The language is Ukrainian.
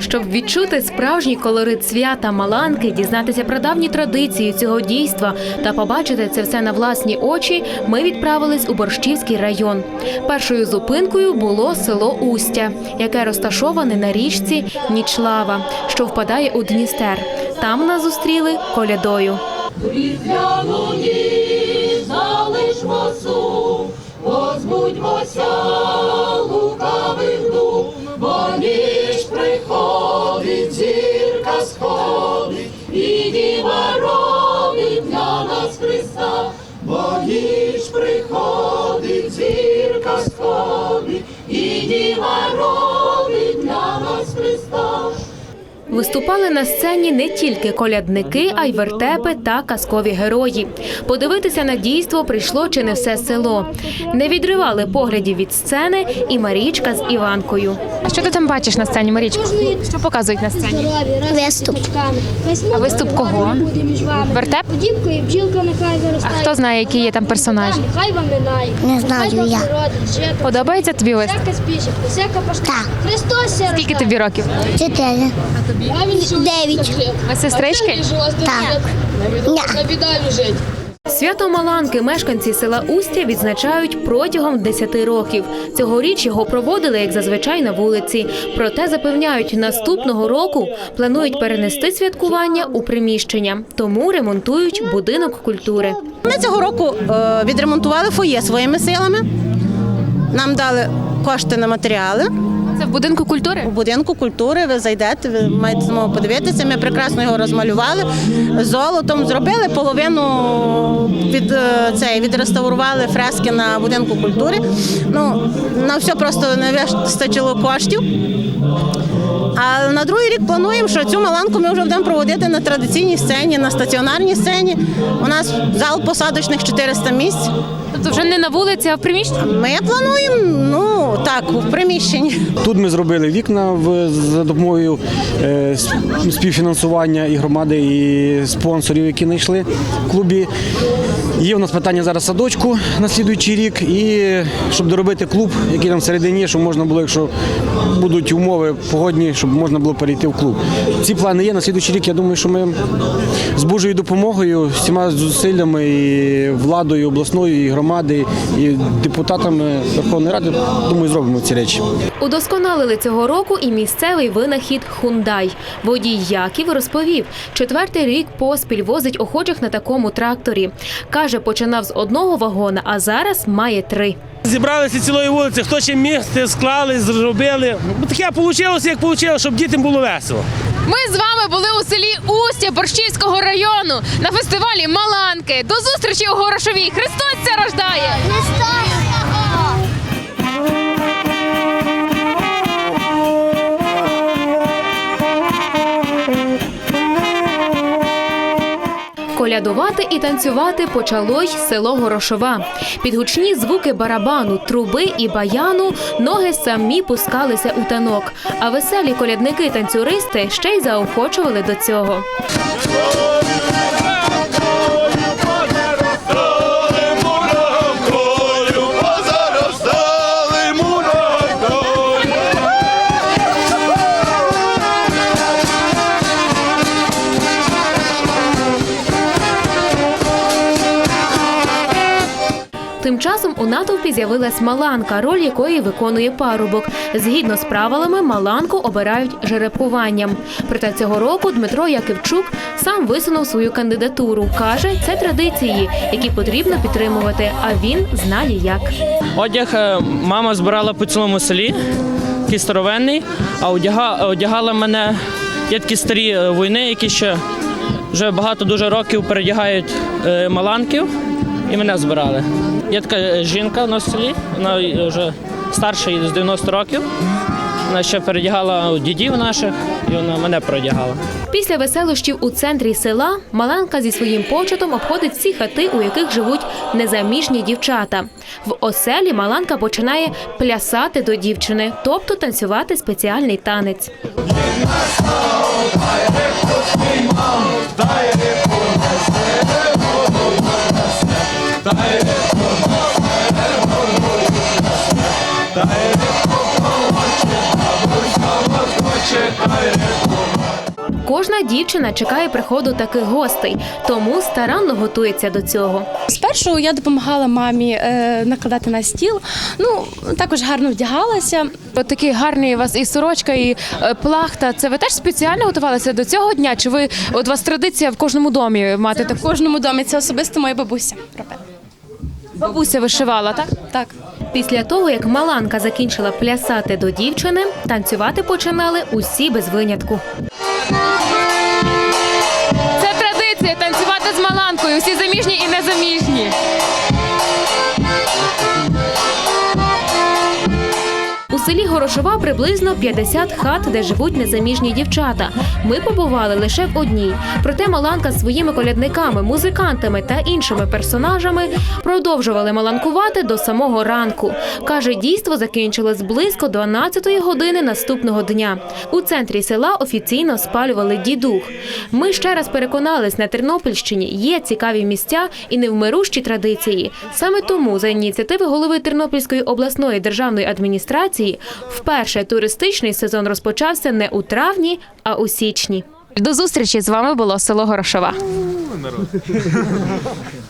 Щоб відчути справжній колорит свята Маланки, дізнатися про давні традиції цього дійства та побачити це все на власні очі, ми відправились у Борщівський район. Першою зупинкою було село Устя, яке розташоване на річці Нічлава, що впадає у Дністер. Там нас зустріли колядою. Різдвяну ніч залишмо сум, позбудьмося ніч приходить, зірка сходить, і діва родить Виступали на сцені не тільки колядники, а й вертепи та казкові герої. Подивитися на дійство прийшло чи не все село. Не відривали поглядів від сцени і Марічка з Іванкою. А що ти там бачиш на сцені, Марічка? Що показують на сцені? Виступ. А виступ кого? Вертеп? Бджілка нехай А хто знає, які є там персонажі? Хай вам. Не знаю я. Подобається тобі виступ? Всяка всяка пашка. Так. Христос Скільки тобі років? Чотири. Дев'ять. Ви сестрички? Так. На. Свято Маланки мешканці села Устя відзначають протягом 10 років. Цьогоріч його проводили, як зазвичай, на вулиці. Проте запевняють, наступного року планують перенести святкування у приміщення, тому ремонтують будинок культури. Ми цього року е, відремонтували фоє своїми силами. Нам дали кошти на матеріали Це в будинку культури. у будинку культури. Ви зайдете, ви маєте змогу подивитися. Ми прекрасно його розмалювали золотом. Зробили половину від е, цей, відреставрували фрески на будинку культури. Ну на все просто не вистачило коштів. А на другий рік плануємо, що цю маланку ми вже будемо проводити на традиційній сцені, на стаціонарній сцені. У нас зал посадочних 400 місць. Тобто вже не на вулиці, а в приміщенні. Ми плануємо, ну так, в приміщенні. Тут ми зробили вікна в, за допомогою е, співфінансування і громади, і спонсорів, які знайшли в клубі. Є у нас питання зараз садочку на слідуючий рік, і щоб доробити клуб, який там всередині, щоб можна було, якщо будуть умови погодні, щоб можна було перейти в клуб. Ці плани є. На слідуючий рік, я думаю, що ми з Божою допомогою, всіма зусиллями, і владою обласної, і громади, і депутатами Верховної Ради, думаю, зробимо ці речі. Удосконалили цього року і місцевий винахід Хундай. Водій Яків розповів, четвертий рік поспіль возить охочих на такому тракторі. Каже, починав з одного вагона, а зараз має три. Зібралися цілої вулиці, хто ще міг, склали, зробили. Ну, Таке вийшло, як вийшло, щоб дітям було весело. Ми з вами були у селі Устя Борщівського району на фестивалі Маланки. До зустрічі у Горошовій. Христос це рождає! Колядувати і танцювати почало й село Горошова. Під гучні звуки барабану, труби і баяну ноги самі пускалися у танок. А веселі колядники-танцюристи ще й заохочували до цього. Тим часом у натовпі з'явилась маланка, роль якої виконує парубок. Згідно з правилами, маланку обирають жеребкуванням. Проте цього року Дмитро Якивчук сам висунув свою кандидатуру. каже, це традиції, які потрібно підтримувати. А він знає як. Одяг е, мама збирала по цілому селі, такий старовинний, а одяга, одягала мене. Є такі старі е, воїни, які ще вже багато дуже років передягають е, маланків, і мене збирали. Є така жінка на селі, вона вже старша з 90 років. Вона ще передягала дідів наших, і вона мене передягала. Після веселощів у центрі села Маланка зі своїм почетом обходить всі хати, у яких живуть незаміжні дівчата. В оселі Маланка починає плясати до дівчини, тобто танцювати спеціальний танець. Кожна дівчина чекає приходу таких гостей, тому старанно готується до цього. Спершу я допомагала мамі е, накладати на стіл. Ну також гарно вдягалася. От такі гарні у вас і сорочка, і е, плахта. Це ви теж спеціально готувалися до цього дня? Чи ви от у вас традиція в кожному домі мати В кожному домі це особисто моя бабуся робила. Бабуся вишивала, так? Так. Після того, як Маланка закінчила плясати до дівчини, танцювати починали усі без винятку. У приблизно 50 хат, де живуть незаміжні дівчата. Ми побували лише в одній. Проте Маланка з своїми колядниками, музикантами та іншими персонажами продовжували маланкувати до самого ранку. Каже, дійство закінчилось близько 12-ї години наступного дня. У центрі села офіційно спалювали дідух. Ми ще раз переконались, на Тернопільщині є цікаві місця і невмирущі традиції. Саме тому за ініціативи голови Тернопільської обласної державної адміністрації вперше туристичний сезон розпочався не у травні, а у січні. До зустрічі з вами було село Горошова.